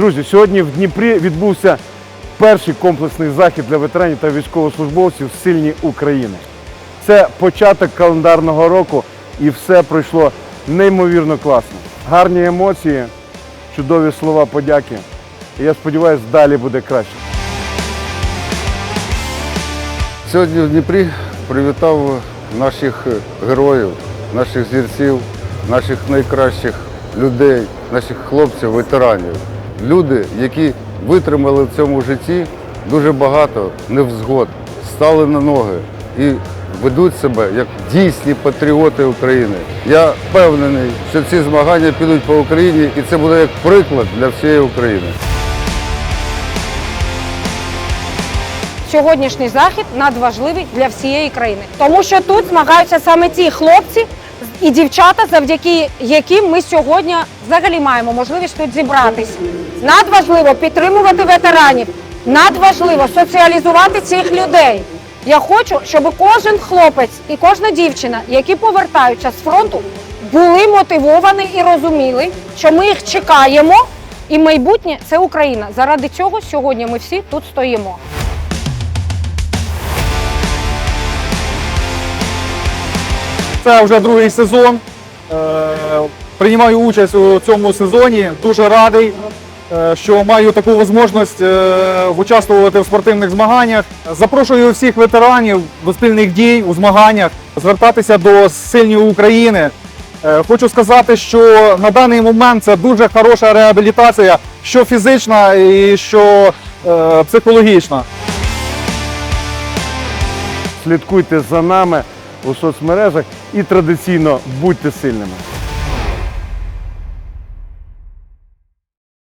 Друзі, сьогодні в Дніпрі відбувся перший комплексний захід для ветеранів та військовослужбовців Сильні України. Це початок календарного року і все пройшло неймовірно класно. Гарні емоції, чудові слова подяки. І я сподіваюся, далі буде краще. Сьогодні в Дніпрі привітав наших героїв, наших зірців, наших найкращих людей, наших хлопців, ветеранів. Люди, які витримали в цьому житті дуже багато невзгод, стали на ноги і ведуть себе як дійсні патріоти України. Я впевнений, що ці змагання підуть по Україні і це буде як приклад для всієї України. Сьогоднішній захід надважливий для всієї країни, тому що тут змагаються саме ті хлопці і дівчата, завдяки яким ми сьогодні взагалі маємо можливість тут зібратись. Надважливо підтримувати ветеранів, надважливо соціалізувати цих людей. Я хочу, щоб кожен хлопець і кожна дівчина, які повертаються з фронту, були мотивовані і розуміли, що ми їх чекаємо, і майбутнє це Україна. Заради цього сьогодні ми всі тут стоїмо. Це вже другий сезон. Е, Приймаю участь у цьому сезоні. Дуже радий, е, що маю таку можливість е, участвувати в спортивних змаганнях. Запрошую всіх ветеранів до спільних дій у змаганнях, звертатися до сильної України. Хочу сказати, що на даний момент це дуже хороша реабілітація, що фізична і що психологічна. Слідкуйте за нами у соцмережах і традиційно будьте сильними.